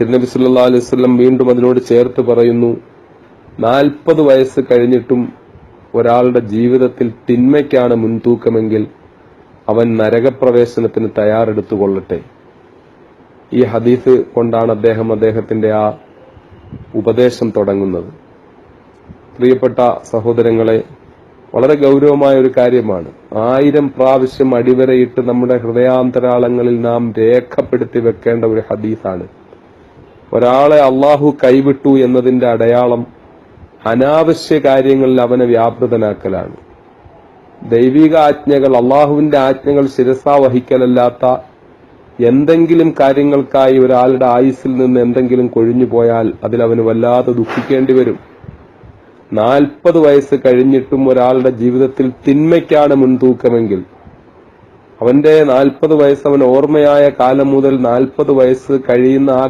തിരുനബി സല്ലാ അലൈഹി വസല്ലം വീണ്ടും അതിനോട് ചേർത്ത് പറയുന്നു നാൽപ്പത് വയസ്സ് കഴിഞ്ഞിട്ടും ഒരാളുടെ ജീവിതത്തിൽ തിന്മയ്ക്കാണ് മുൻതൂക്കമെങ്കിൽ അവൻ നരകപ്രവേശനത്തിന് തയ്യാറെടുത്തുകൊള്ളട്ടെ. ഈ ഹദീസ് കൊണ്ടാണ് അദ്ദേഹം അദ്ദേഹത്തിന്റെ ആ ഉപദേശം തുടങ്ങുന്നത്. പ്രിയപ്പെട്ട സഹോദരങ്ങളെ വളരെ ഗൗരവമായ ഒരു കാര്യമാണ്. ആയിരം പ്രാവശ്യം അടിവരയിട്ട് നമ്മുടെ ഹൃദയാന്തരാളങ്ങളിൽ നാം രേഖപ്പെടുത്തി വെക്കേണ്ട ഒരു ഹദീസാണ്. ഒരാളെ അള്ളാഹു കൈവിട്ടു എന്നതിന്റെ അടയാളം അനാവശ്യ കാര്യങ്ങളിൽ അവനെ വ്യാപൃതനാക്കലാണ്. ദൈവിക ആജ്ഞകൾ അള്ളാഹുവിന്റെ ആജ്ഞകൾ ശിരസാ വഹിക്കലല്ലാത്ത എന്തെങ്കിലും കാര്യങ്ങൾക്കായി ഒരാളുടെ ആയുസ്സിൽ നിന്ന് എന്തെങ്കിലും കൊഴിഞ്ഞു പോയാൽ അതിൽ അവന് വല്ലാതെ ദുഃഖിക്കേണ്ടി വരും. നാൽപ്പത് വയസ്സ് കഴിഞ്ഞിട്ടും ഒരാളുടെ ജീവിതത്തിൽ തിന്മയ്ക്കാണ് മുൻതൂക്കമെങ്കിൽ അവന്റെ നാൽപ്പത് വയസ്സ് അവൻ ഓർമ്മയായ കാലം മുതൽ നാൽപ്പത് വയസ്സ് കഴിയുന്ന ആ